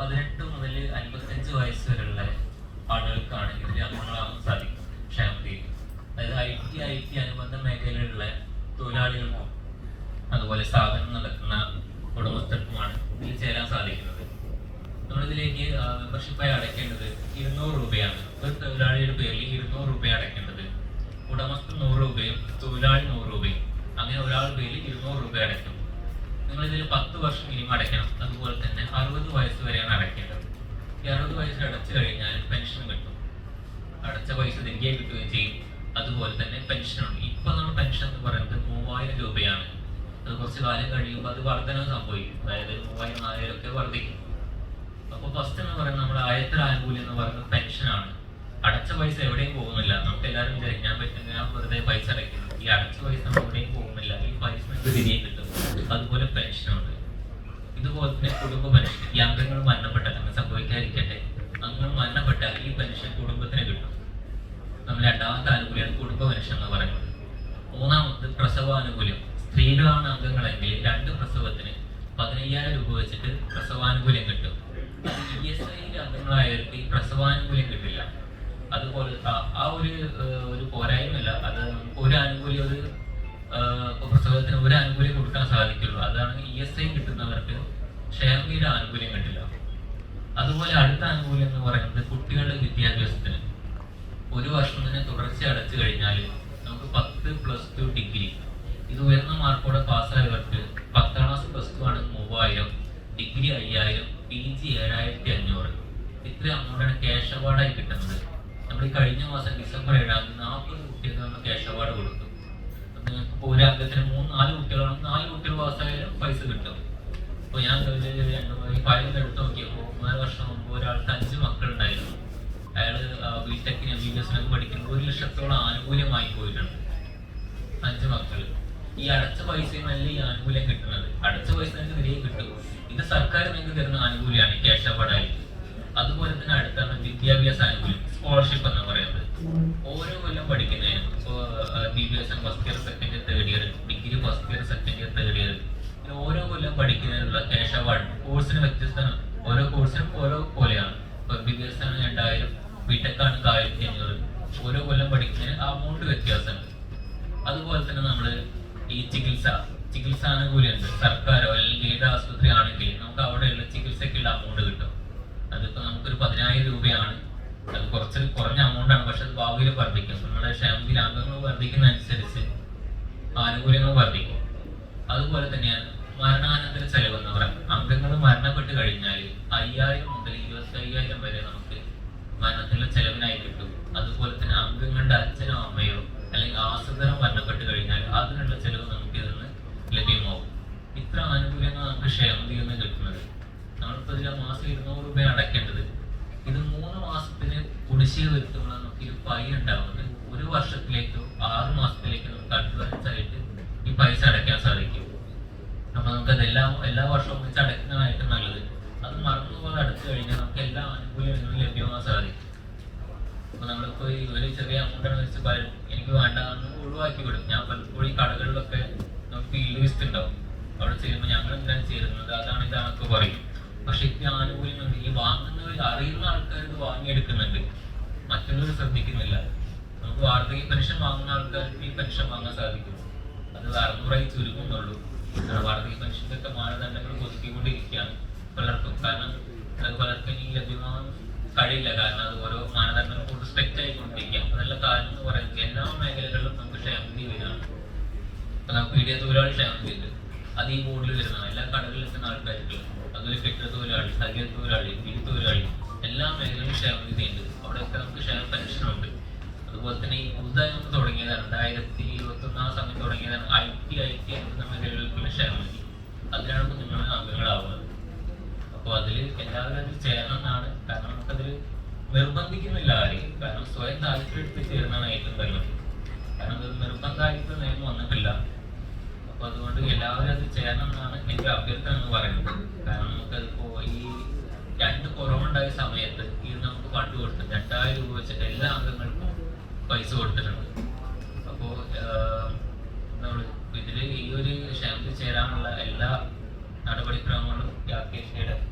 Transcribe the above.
പതിനെട്ട് മുതൽ അൻപത്തഞ്ച് വയസ്സ് വരെയുള്ള ആളുകൾക്കാണ് ഇതിൽ അംഗങ്ങളാവാൻ സാധിക്കും ക്ഷേമത്തിൽ അതായത് ഐ ടി ഐ ടി അനുബന്ധ മേഖലയിലുള്ള തൊഴിലാളികൾക്കും അതുപോലെ സ്ഥാപനം നടക്കുന്ന ഉടമസ്ഥർക്കുമാണ് ഇതിൽ ചേരാൻ സാധിക്കുന്നത്. നമ്മളിതിലേക്ക് മെമ്പർഷിപ്പായി അടയ്ക്കേണ്ടത് ഇരുന്നൂറ് രൂപയാണ്. ഒരു തൊഴിലാളിയുടെ പേരിൽ ഇരുന്നൂറ് രൂപ അടയ്ക്കേണ്ടത്. ഉടമസ്ഥൻ നൂറ് രൂപയും തൊഴിലാളി നൂറ് രൂപയും. അങ്ങനെ ഒരാളുടെ പേരിൽ ഇരുന്നൂറ് രൂപ അടയ്ക്കും. നിങ്ങളിതിൽ പത്ത് വർഷം ഇനിയും അടയ്ക്കണം. അതുപോലെ തന്നെ അറുപത് വയസ്സ് വരെയാണ് അടയ്ക്കേണ്ടത് ഈ അറുപത് വയസ്സിൽ അടച്ചു കഴിഞ്ഞാൽ പെൻഷൻ കിട്ടും അടച്ച പൈസ തിരികെ കിട്ടുകയും ചെയ്യും അതുപോലെ തന്നെ പെൻഷനുണ്ട് ഇപ്പൊ നമ്മൾ പെൻഷൻ എന്ന് പറയുന്നത് മൂവായിരം രൂപയാണ് അത് കുറച്ച് കാലം കഴിയുമ്പോൾ അത് വർധന സംഭവിക്കും. അതായത് മൂവായിരം നാലായിരം ഒക്കെ വർദ്ധിക്കും അപ്പൊ ഫസ്റ്റ് എന്ന് പറയുന്നത് നമ്മുടെ ആയത്ര ആനുകൂല്യം എന്ന് പറയുന്നത് പെൻഷനാണ് അടച്ച പൈസ എവിടെയും പോകുന്നില്ല. നമുക്ക് എല്ലാവരും വിചാരിക്കും ഞാൻ പറ്റും ഞാൻ വെറുതെ പൈസ അടയ്ക്കുന്നു. ഈ അടച്ച പൈസ എവിടെയും പോകുന്നില്ല. ഈ പൈസ നമുക്ക് തിരികെ കിട്ടും. അതുപോലെ പെൻഷനുണ്ട് ഇതുപോലെ തന്നെ കുടുംബ പെൻഷൻ ഈ അംഗങ്ങൾ മരണപ്പെട്ടാൽ അങ്ങനെ സംഭവിക്കാതിരിക്കട്ടെ. അംഗങ്ങൾ മരണപ്പെട്ടാൽ ഈ പെൻഷൻ കുടുംബത്തിന് കിട്ടും. നമ്മൾ രണ്ടാമത്തെ ആനുകൂല്യമാണ് കുടുംബ പെൻഷൻ എന്ന് പറയുന്നത്. മൂന്നാമത് പ്രസവാനുകൂല്യം. സ്ത്രീകളാണ് അംഗങ്ങളെങ്കിൽ രണ്ട് പ്രസവത്തിന് പതിനയ്യായിരം രൂപ വെച്ചിട്ട് പ്രസവാനുകൂല്യം കിട്ടും. ഇ എസ് ഐയിലെ അംഗങ്ങളായവർക്ക് ഈ പ്രസവാനുകൂല്യം കിട്ടില്ല. അതുപോലെ ആ- ഒരു ഒരു പോരായ്മയല്ല അത് ഒരു ആനുകൂല്യം ഒരു പ്രസവത്തിന് ഒരു ആനുകൂല്യം കൊടുക്കാൻ സാധിക്കുള്ളൂ. അതാണ് ഇ എസ് ഐ കിട്ടുന്നവർക്ക് ക്ഷേമയുടെ ആനുകൂല്യം കിട്ടില്ല. അതുപോലെ അടുത്ത ആനുകൂല്യം എന്ന് പറയുന്നത് കുട്ടികളുടെ വിദ്യാഭ്യാസത്തിന്. ഒരു വർഷം തന്നെ തുടർച്ച അടച്ചു കഴിഞ്ഞാൽ നമുക്ക് പത്ത് പ്ലസ് ടു ഡിഗ്രി ഇത് ഉയർന്ന മാർക്കോടെ പാസ്സായവർക്ക് പത്താം ക്ലാസ് പ്ലസ് ടു ആണ് മൂവായിരം ഡിഗ്രി അയ്യായിരം പി ജി ഏഴായിരത്തി അഞ്ഞൂറ്. ഇത്ര അമൗണ്ടാണ് ക്യാഷ് അവാർഡായി കിട്ടുന്നത്. നമ്മൾ ഈ കഴിഞ്ഞ മാസം ഡിസംബർ ഏഴാം തീയതി നാൽപ്പത് കുട്ടികൾക്ക് നമ്മൾ ക്യാഷ് അവാർഡ് കൊടുത്തു. അപ്പൊ നിങ്ങൾക്ക് ഇപ്പോൾ ഒരു അംഗത്തിന് മൂന്ന് നാല് കുട്ടികളാണ് നാല് കുട്ടികൾ പാസ്സായാലും പൈസ കിട്ടും. അപ്പോൾ ഞാൻ രണ്ട് ഫയൽ എടുത്ത് നോക്കിയപ്പോൾ മൂന്നാൽ വർഷം മുമ്പ് ഒരാൾക്ക് അഞ്ച് മക്കളുണ്ടായിരുന്നു. അയാൾ ബിടെക്കിന് എം ബി ബി എസിനൊക്കെ പഠിക്കുമ്പോൾ ഒരു ലക്ഷത്തോളം ആനുകൂല്യമായി പോയിട്ടുണ്ട്. ഈ അടച്ച പൈസയുമല്ല ഈ ആനുകൂല്യം കിട്ടുന്നത്. അടച്ച പൈസ നിങ്ങൾക്ക് തിരികെ കിട്ടും. ഇത് സർക്കാർ നിങ്ങൾക്ക് തരുന്ന ആനുകൂല്യമാണ് ക്യാഷ് അവാർഡായി അതുപോലെ തന്നെ അടുത്താണ് വിദ്യാഭ്യാസ ആനുകൂല്യം സ്കോളർഷിപ്പ് എന്ന് പറയുന്നത്. ഓരോ കൊല്ലം പഠിക്കുന്നതിനും ഇപ്പോൾ S first year second year third year degree first year second year third year പിന്നെ ഓരോ കൊല്ലം പഠിക്കുന്നതിനുള്ള ക്യാഷ് അവാർഡ് കോഴ്സിന് വ്യത്യസ്തമാണ്. ഓരോ കോഴ്സിനും ഓരോ പോലെയാണ്. ഇപ്പോൾ ആണ് രണ്ടായിരം ബിടെക് ആണ് ആയിരത്തി അഞ്ഞൂറ്. ഓരോ കൊല്ലം പഠിക്കുന്നതിന് ആ അമൗണ്ട് വ്യത്യാസമാണ്. അതുപോലെ തന്നെ നമ്മൾ ഈ ചികിത്സ ചികിത്സാനുകൂല്യമുണ്ട്. സർക്കാരോ അല്ലെങ്കിൽ ഏത് ആശുപത്രി ആണെങ്കിൽ നമുക്ക് അവിടെയുള്ള ചികിത്സയ്ക്കുള്ള അമൗണ്ട് കിട്ടും. അതിപ്പോ നമുക്കൊരു പതിനായിരം രൂപയാണ്. അത് കുറച്ച് കുറഞ്ഞ ആണ്. പക്ഷെ അത് ഭാവിയിൽ വർദ്ധിക്കും. നമ്മുടെ ക്ഷേമത്തിൽ അംഗങ്ങൾ വർദ്ധിക്കുന്ന അനുസരിച്ച് ആനുകൂല്യങ്ങൾ വർദ്ധിക്കും. അതുപോലെ തന്നെയാണ് മരണാനന്തര ചെലവ് എന്ന് പറയുന്നത് അംഗങ്ങൾ മരണപ്പെട്ട് കഴിഞ്ഞാൽ അയ്യായിരം മുതൽ ഇരുപത്തി അയ്യായിരം വരെ നമുക്ക് മരണത്തിലുള്ള ചെലവിനായി കിട്ടും. അതുപോലെ തന്നെ അംഗങ്ങളുടെ അച്ഛനോ അമ്മയോ അല്ലെങ്കിൽ ആശ്രിതരോ മരണപ്പെട്ട് കഴിഞ്ഞാൽ അതിനുള്ള ചെലവ് നമുക്ക് ഇതിൽ ലഭ്യമാവും ഇത്ര ആനുകൂല്യങ്ങൾ നമുക്ക് ക്ഷേമത്തിൽ നിന്ന് കിട്ടുന്നത് നമ്മളിപ്പോൾ ഇതിലെ മാസം ഇരുന്നൂറ് രൂപ അടയ്ക്കേണ്ടത് ഇത് മൂന്ന് മാസത്തിന് കുടിശ്ശിക വരുത്തുമ്പോൾ നമുക്ക് ഈ പൈ ഉണ്ടാവുന്നത് ഒരു വർഷത്തിലേക്കോ ആറ് മാസത്തിലേക്കോ നമുക്ക് അഡ്വാൻസ് ആയിട്ട് ഈ പൈസ അടയ്ക്കാൻ സാധിക്കും. അപ്പൊ നമുക്ക് അതെല്ലാം എല്ലാ വർഷവും വെച്ച് അടയ്ക്കുന്നതായിട്ട് നല്ലത്. അത് മറന്നു പോലെ അടച്ചു കഴിഞ്ഞാൽ നമുക്ക് എല്ലാ ആനുകൂല്യങ്ങളും ലഭ്യമാകാൻ സാധിക്കും. അപ്പൊ നമ്മളിപ്പോ ഒരു ചെറിയ അമൗണ്ട് വെച്ച് വാങ്ങിയെടുക്കുന്നുണ്ട്. മറ്റുള്ളവർ ശ്രദ്ധിക്കുന്നില്ല. നമുക്ക് വാർദ്ധക്യ പെൻഷൻ വാങ്ങുന്ന ആൾക്കാർക്ക് ഈ പെൻഷൻ വാങ്ങാൻ സാധിക്കും. അത് അറുന്നൂറായി ചുരുങ്ങുന്നുള്ളൂ. വാർദ്ധക്യ പെൻഷന്റെ ഒക്കെ മാനദണ്ഡങ്ങൾ ഒതുക്കിക്കൊണ്ടിരിക്കുകയാണ് പലർക്കും. കാരണം അത് പലർക്കും ഇനി ലഭ്യമാകാൻ കഴിയില്ല. കാരണം അത് ഓരോ മാനദണ്ഡങ്ങൾ കൂടുതൽ സ്ട്രിക്റ്റ് ആയിക്കൊണ്ടിരിക്കുക അതല്ല കാരണം എന്ന് പറയുന്നത് എല്ലാ മേഖലകളിലും നമുക്ക് ക്ഷേമനിധി വരികയാണ്. ഇപ്പൊ നമുക്ക് വീഡിയോ തൊഴിലാളി ക്ഷേമനിധി ഉണ്ട്. അത് ഈ ബോർഡിൽ വരുന്നതാണ്. എല്ലാ കടകളിലും എത്തുന്ന ആൾക്കാർക്ക്. അതുപോലെ കെട്ടിട തൊഴിലാളി സഹകരണ എല്ലാ മേഖലകളും ഷെയർ ഉണ്ട് അവിടെയൊക്കെ നമുക്ക് ഷെയർ പെൻഷൻ ഉണ്ട്. അതുപോലെ തന്നെ ഈ പുതുതായി നമുക്ക് തുടങ്ങിയതാണ് രണ്ടായിരത്തി ഇരുപത്തി ഒന്നാം സമയത്ത് തുടങ്ങിയതാണ് ഐ ടി ഐ ടി എന്ന മേഖലകൾക്കുള്ള ക്ഷേമനിധി അതിലാണ് ഇപ്പൊ നിങ്ങൾ അംഗങ്ങളാവുന്നത്. അപ്പോൾ അതിൽ എല്ലാവരും അതിൽ ചേരണമെന്നാണ്. കാരണം നമുക്കതിൽ നിർബന്ധിക്കുന്നില്ല ആരെയും. കാരണം സ്വയം താല്പര്യത്തിൽ ചേരുന്നതാണ് ഏറ്റവും നല്ലത്. കാരണം അത് നിർബന്ധമായിട്ട് നിയമം വന്നിട്ടില്ല. അപ്പൊ അതുകൊണ്ട് എല്ലാവരും അത് ചേരണം എന്നാണ് എന്റെ അഭ്യർത്ഥന എന്ന് പറയുന്നത്. കാരണം നമുക്കതിപ്പോ ക്ഷേമത്തിൽ ചേരാനുള്ള എല്ലാ